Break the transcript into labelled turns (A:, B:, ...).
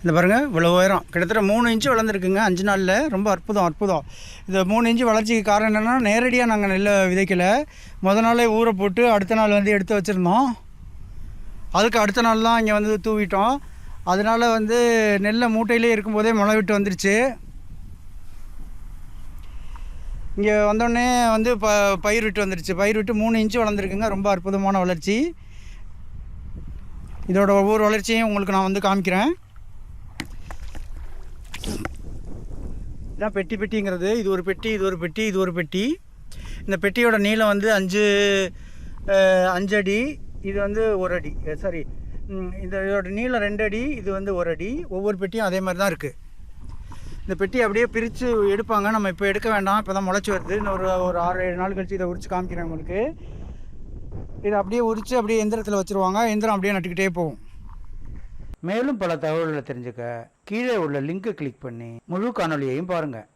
A: இந்த பாருங்கள் இவ்வளோ உயரம். கிட்டத்தட்ட மூணு இன்ச்சு வளர்ந்துருக்குங்க. அஞ்சு நாளில். ரொம்ப அற்புதம் அற்புதம். இந்த மூணு இன்ச்சு வளர்ச்சிக்கு காரணம் என்னென்னா நேரடியாக நாங்கள் நெல்லை விதைக்கலை. முத நாளே ஊற போட்டு அடுத்த நாள் வந்து எடுத்து வச்சுருந்தோம். அதுக்கு அடுத்த நாள் தான் இங்கே வந்து தூவிட்டோம். அதனால் வந்து நெல்லை மூட்டையிலே இருக்கும்போதே முளை விட்டு வந்துருச்சு. இங்கே வந்தோடனே வந்து ப பயிர் விட்டு வந்துருச்சு. பயிர் விட்டு மூணு இன்ச்சு வளர்ந்துருக்குங்க. ரொம்ப அற்புதமான வளர்ச்சி. இதோட ஒவ்வொரு வளர்ச்சியும் உங்களுக்கு நான் வந்து காமிக்கிறேன். இதான் பெட்டி பெட்டிங்கிறது. இது ஒரு பெட்டி இது ஒரு பெட்டி இது ஒரு பெட்டி. இந்த பெட்டியோட நீளம் வந்து அஞ்சு அஞ்சடி. அஞ்சு அடி இது வந்து ஒரு அடி சாரி இந்த இதோட நீளம் ரெண்டு அடி இது வந்து ஒரு அடி ஒவ்வொரு பெட்டியும் அதே மாதிரி தான் இருக்குது இந்த பெட்டி அப்படியே பிரித்து எடுப்பாங்க. நம்ம இப்போ எடுக்க வேண்டாம். இப்போ தான் முளைச்சி வருது. இன்னும் ஒரு ஒரு ஆறு ஏழு நாள் கழிச்சு இதை உரிச்சு காமிக்கிறேன் உங்களுக்கு. இதை அப்படியே உரித்து அப்படியே எந்திரத்தில் வச்சுருவாங்க. எந்திரம் அப்படியே நட்டுக்கிட்டே போகும். மேலும் பல தகவல்களை தெரிஞ்சுக்க கீழே உள்ள லிங்கை கிளிக் பண்ணி முழு காணொளியையும் பாருங்கள்